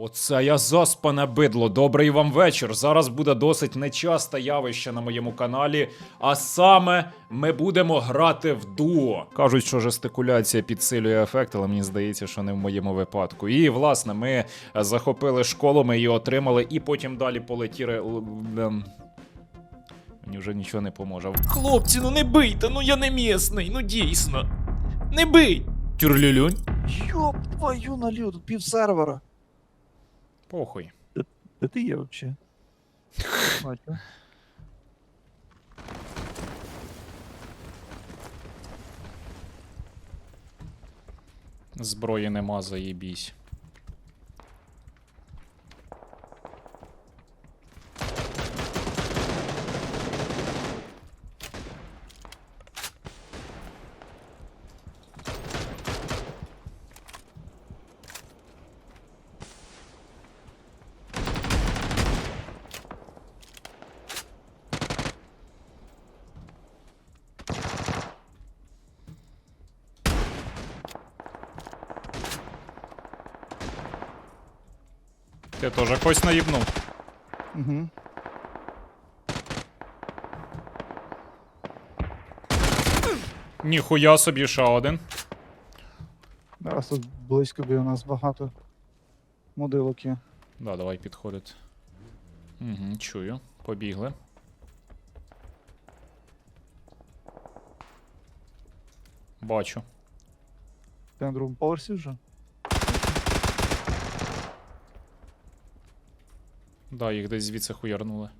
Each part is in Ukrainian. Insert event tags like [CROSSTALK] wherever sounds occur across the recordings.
Оце я заспане бидло. Добрий вам вечір. Зараз буде досить нечасте явище на моєму каналі. А саме ми будемо грати в дуо. Кажуть, що жестикуляція підсилює ефект, але мені здається, що не в моєму випадку. І власне, ми е, захопили школу, ми її отримали, і потім далі полетіли. ем, Мені вже нічого не поможе. Хлопці, ну не бийте, ну я не місний, ну дійсно. Не бий! Тюрлюлюнь. Ёб твою налью, тут пів сервера. Похуй. Де ти є вообще? Бачу. Зброї нема, заєбісь. Ти теж когось наїбнув. Угу. Ніхуя собі ще один. Зараз тут близько біля нас багато модилок є. Да, давай підходить. Угу, чую. Побігли. Бачу. Ти на другому поверсі вже? Да, їх десь звідси хуярнули.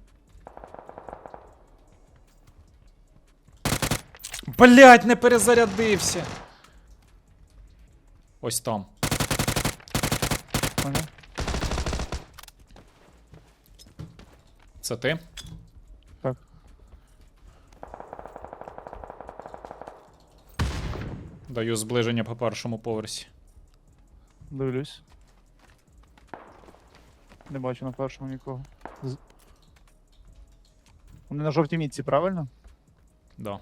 Блять, не перезарядився. Ось там. Поняв? Це ти? Так. Даю зближення по першому поверсі. Дивлюсь. Не бачу на першому нікого. З... Вони на жовтій мітці, правильно? Да.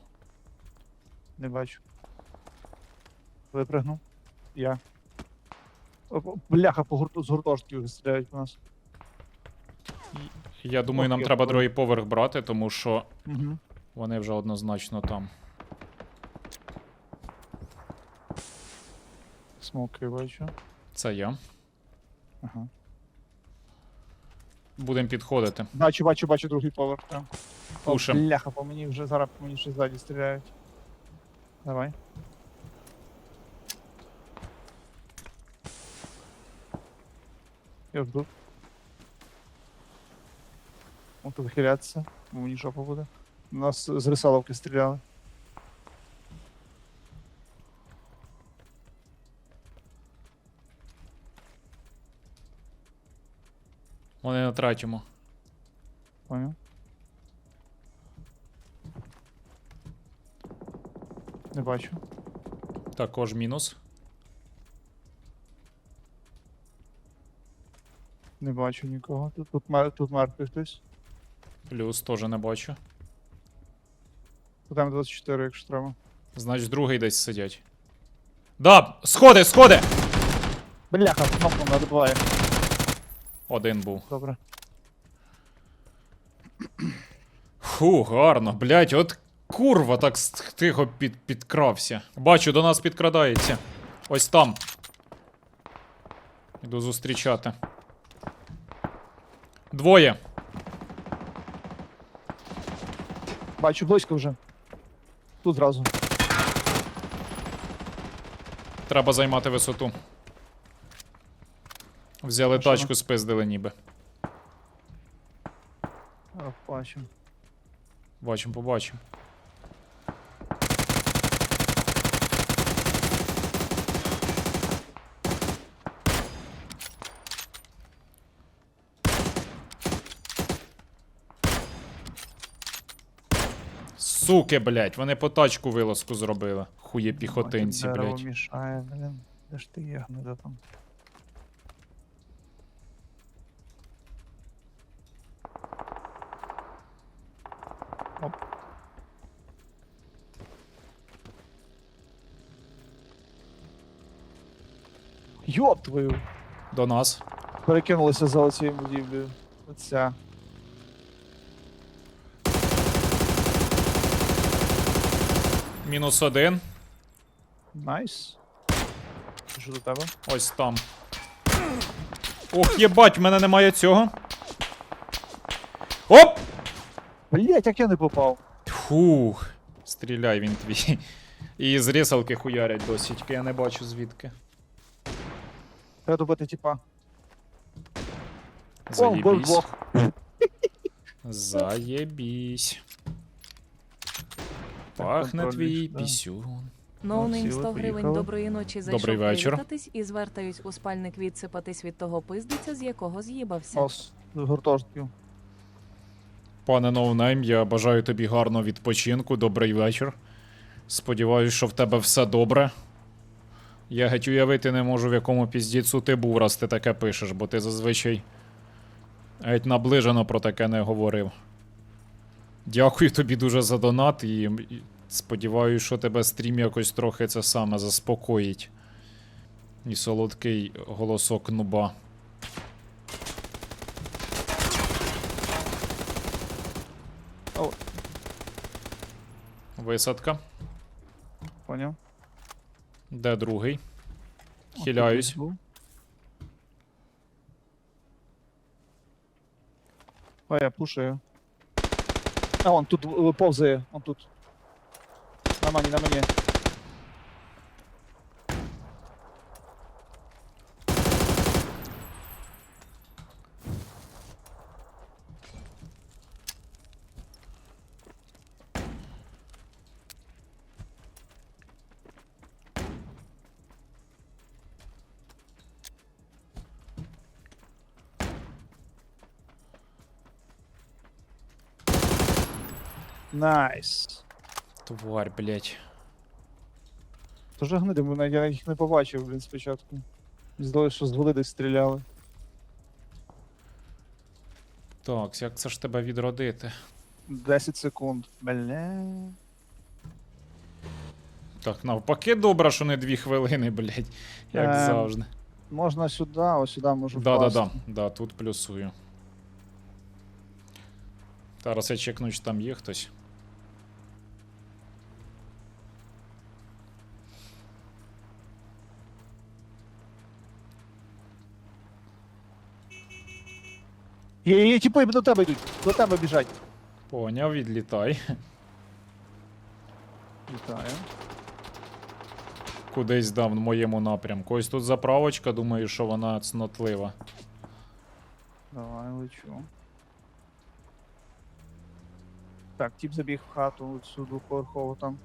Не бачу. Випригнув. Я. О, Бляха, по гурту з гуртожитків стріляють по нас. Я думаю, нам треба другий поверх брати, тому що Угу. вони вже однозначно там. Смоки бачу. Це я. Ага. Будемо підходити. Бачу, бачу, бачу другий поверх. О, Пушим. Бляха, по мені вже зараз по мені ще ззаді стріляють. Давай. Я жду. Он тут хиляться, бо мені жопа буде. У нас з рисаловки стріляли. Вони на третьому. Понял? Не бачу. Також мінус. Не бачу нікого. Тут, тут, мер- тут мертвий хтось. Плюс теж не бачу. Тут М24, якщо треба. Значить, другий десь сидять. Да! Сходи, сходи! Бляха, кнопку надбиває. Один був. Добре. Фу, гарно. Блять, от курва так тихо під, підкрався. Бачу, до нас підкрадається. Ось там. Іду зустрічати. Двоє. Бачу близько вже. Тут зразу. Треба займати висоту. Взяли Машина. тачку, спиздили ніби. О, бачу. Бачимо, побачимо. Суки, блять, вони по тачку вилазку зробили. Хує піхотинці, дерево блять. мішає, блін. Де ж ти є, гнида там? Йоп твою! До нас. перекинулися за оцією будівлею. Оця. Мінус один. Найс. Що до тебе? Ось там. Ох, єбать, в мене немає цього. Оп! Блять, як я не попав. Фух. Стріляй він твій. І з рісалки хуярять досі, тільки я не бачу звідки. Треба добити, типа. О, Заєбісь. Бог. [LAUGHS] Заєбісь. Пахне твій да. пісюн. Ноунейм сіли, 100 гривень поїхали. доброї ночі зайшов Добрий вечір. привітатись і звертаюсь у спальник відсипатись від того пиздиця, з якого з'їбався. Ос, гуртожитків. Пане Ноунейм, я бажаю тобі гарного відпочинку, добрий вечір. Сподіваюсь, що в тебе все добре. Я геть уявити не можу, в якому піздіцу ти був, раз ти таке пишеш, бо ти зазвичай геть наближено про таке не говорив. Дякую тобі дуже за донат і, сподіваюсь, що тебе стрім якось трохи це саме заспокоїть. І солодкий голосок нуба. О. Висадка. Поняв? Де другий? Хиляюсь. А я пушаю. А, он тут е, повзає, он тут. На мені, на мені. Найс. Тварь, блять. Тоже гниди, навіть я їх не побачив, блін, спочатку. Здалося, що з води десь стріляли. Так, як це ж тебе відродити? 10 секунд. Бля. Так, навпаки, добре, що не дві хвилини, блять. Як Ем, завжди. Можна сюди, ось сюди можу Да-да-да, да, тут плюсую. Зараз я чекну, чи там є хтось. Є, є, типи до тебе йдуть, до тебе біжать. Поняв, відлітай. Вітаю. Кудись дав в моєму напрямку. Ось тут заправочка, думаю, що вона цнотлива. Давай, лечу. Так, тип забіг в хату, цю двоповерхову там.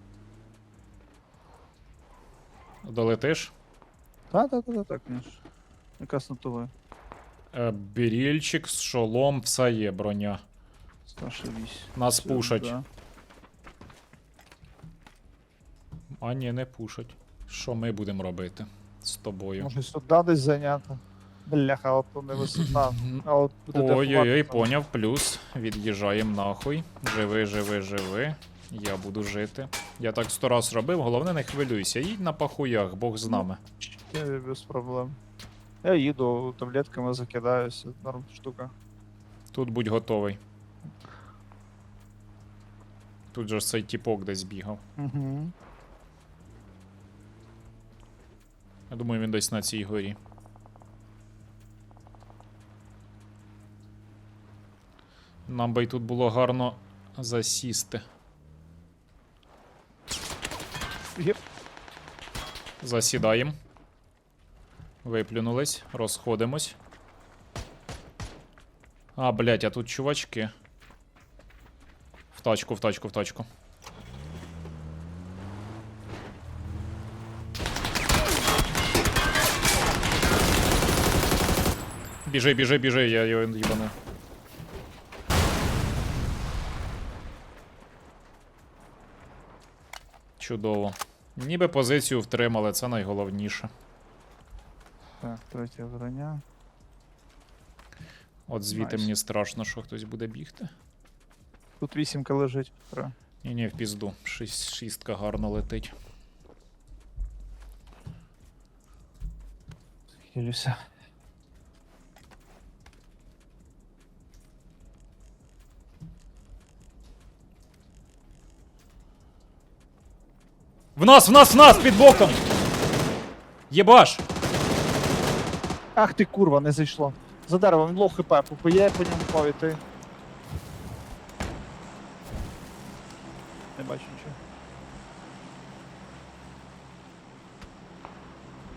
Долетиш? Та, та, та, та, так, конечно. Якраз на того. Е, бірільчик, шолом, все є броня. 168. Нас Все, пушать. да. А ні, не пушать. Що ми будемо робити з тобою? Може сюди десь зайняти. Бляха, от то не висота. А от буде Ой-ой-ой, дефувати. поняв, плюс. Від'їжджаємо нахуй. Живи, живи, живи. Я буду жити. Я так сто раз робив, головне не хвилюйся. Їдь на пахуях, Бог з нами. Я без проблем. Я їду, таблетками закидаюся, норм штука. Тут будь готовий. Тут же ж цей тіпок десь бігав. Угу. Я думаю, він десь на цій горі. Нам би й тут було гарно засісти. Засідаємо. Виплюнулись, розходимось. А, блять, а тут чувачки. В тачку, в тачку, в тачку. Біжи, біжи, біжи, я його їбану. Чудово. Ніби позицію втримали, це найголовніше. Так, третя броня. От звідти Найс. мені страшно, що хтось буде бігти. Тут вісімка лежить. Петро. Ні, ні, в пізду. Шість, шістка гарно летить. Хилюся. В нас, в нас, в нас, під боком! Єбаш! Ах ти курва, не зайшло. За деревом, він лох хп, попиє, по ньому повіти. Не бачу нічого.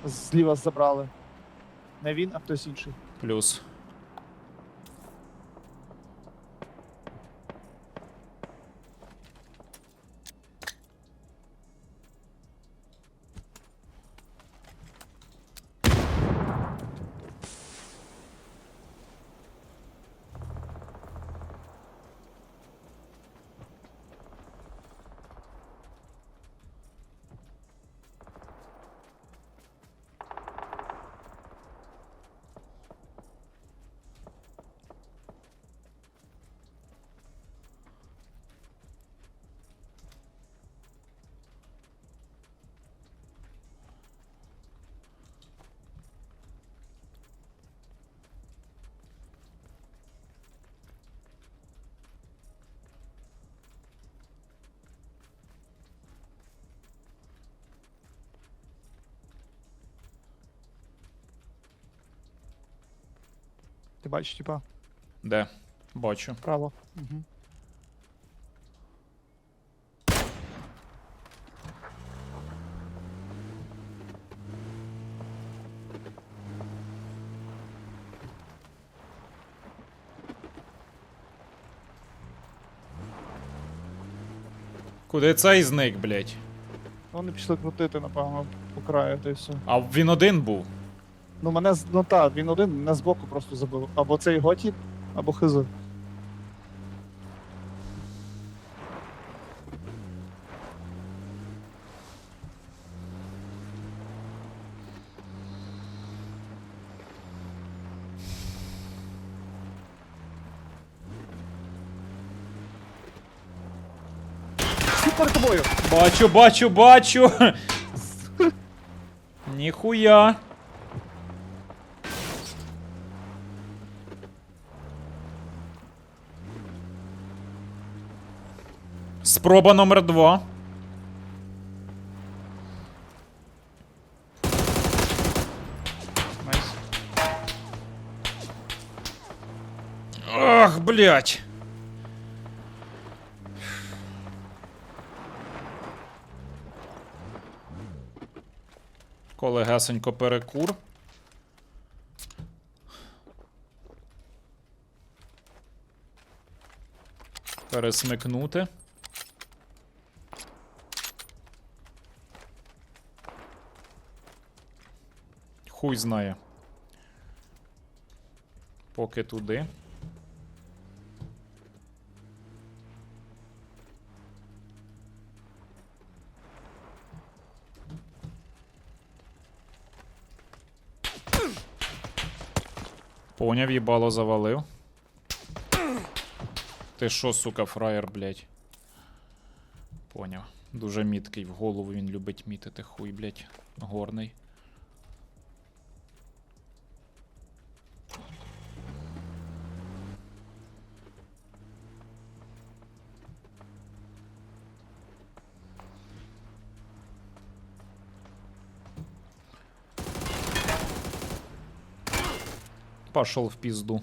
Зліва забрали. Не він, а хтось інший. Плюс. Ти бачиш, типа, Де? Бачу. право. Угу. Куди цей зник, блять? Вони пішли крутити, напевно, по краю, то й все. А він один був. Ну мене з- ну так, він один, мене збоку просто забив. Або цей готік, або хизу. Всі перед тобою! Бачу, бачу, бачу. [LAUGHS] Ніхуя. Спроба номер два. Ах, блять. Колегесенько перекур. Пересмикнути. Хуй знає. Поки туди. Поняв, їбало завалив. Ти що, сука, фраєр, блядь? Поняв. Дуже міткий в голову він любить мітити хуй, блядь. Горний. Пошел в пизду.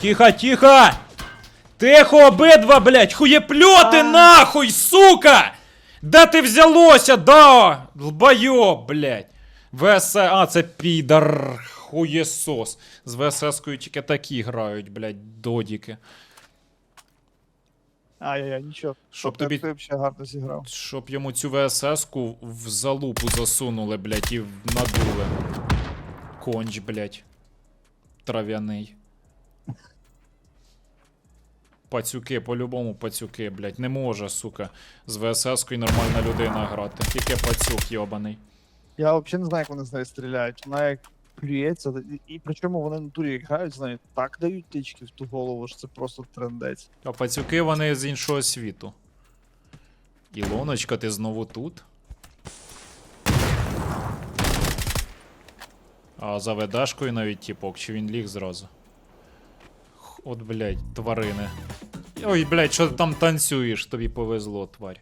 Тихо, тихо! Тихо, обидва, блядь! Хуєпльоти нахуй, сука! Де ти взялося, да? Долбойоб, блядь. ВС... А, це підар. Хуєсос. З ВСС-кою тільки такі грають, блядь, додіки. Ай-яй-яй, нічого. Щоб Тобто тобі- Ти взагалі гарно зіграв. Щоб йому цю ВСС-ку в залупу засунули, блядь, і надули. Конч, блядь. Трав'яний. Пацюки, по-любому пацюки, блядь. Не може, сука, з ВСС-кою нормальна людина грати. Тільки пацюк йобаний. Я взагалі не знаю, як вони з нею стріляють. Вона як плюється, і, причому вони на турі як грають, знають, так дають тички в ту голову, що це просто трендець. А пацюки вони з іншого світу. Ілоночка, ти знову тут? А за ведашкою навіть тіпок, чи він ліг зразу? От, блядь, тварини. Ой, блядь, що ти там танцюєш, тобі повезло, тварь.